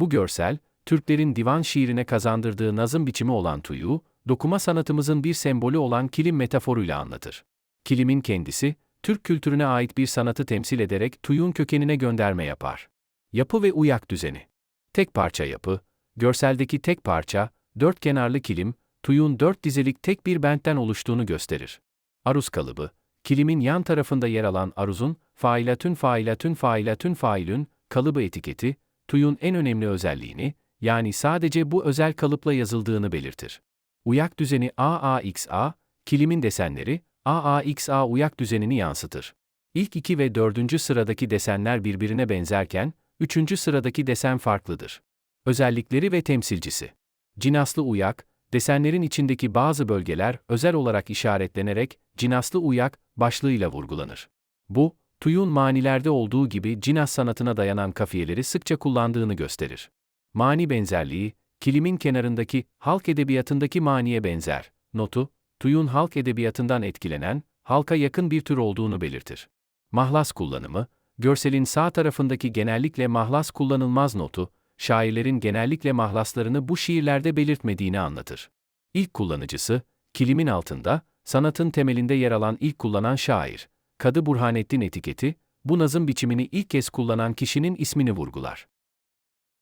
Bu görsel, Türklerin divan şiirine kazandırdığı nazım biçimi olan tuyu, dokuma sanatımızın bir sembolü olan kilim metaforuyla anlatır. Kilimin kendisi, Türk kültürüne ait bir sanatı temsil ederek tuyun kökenine gönderme yapar. Yapı ve uyak düzeni. Tek parça yapı, görseldeki tek parça, dört kenarlı kilim, tuyun dört dizelik tek bir bentten oluştuğunu gösterir. Aruz kalıbı, kilimin yan tarafında yer alan aruzun, failatün failatün failatün failün, kalıbı etiketi, tuyun en önemli özelliğini, yani sadece bu özel kalıpla yazıldığını belirtir. Uyak düzeni AAXA, kilimin desenleri, AAXA uyak düzenini yansıtır. İlk iki ve dördüncü sıradaki desenler birbirine benzerken, üçüncü sıradaki desen farklıdır. Özellikleri ve temsilcisi. Cinaslı uyak, desenlerin içindeki bazı bölgeler özel olarak işaretlenerek cinaslı uyak başlığıyla vurgulanır. Bu, Tuyun manilerde olduğu gibi cinas sanatına dayanan kafiyeleri sıkça kullandığını gösterir. Mani benzerliği, kilimin kenarındaki halk edebiyatındaki maniye benzer. Notu, Tuyun halk edebiyatından etkilenen, halka yakın bir tür olduğunu belirtir. Mahlas kullanımı, görselin sağ tarafındaki genellikle mahlas kullanılmaz notu, şairlerin genellikle mahlaslarını bu şiirlerde belirtmediğini anlatır. İlk kullanıcısı, kilimin altında, sanatın temelinde yer alan ilk kullanan şair. Kadı Burhanettin etiketi, bu nazım biçimini ilk kez kullanan kişinin ismini vurgular.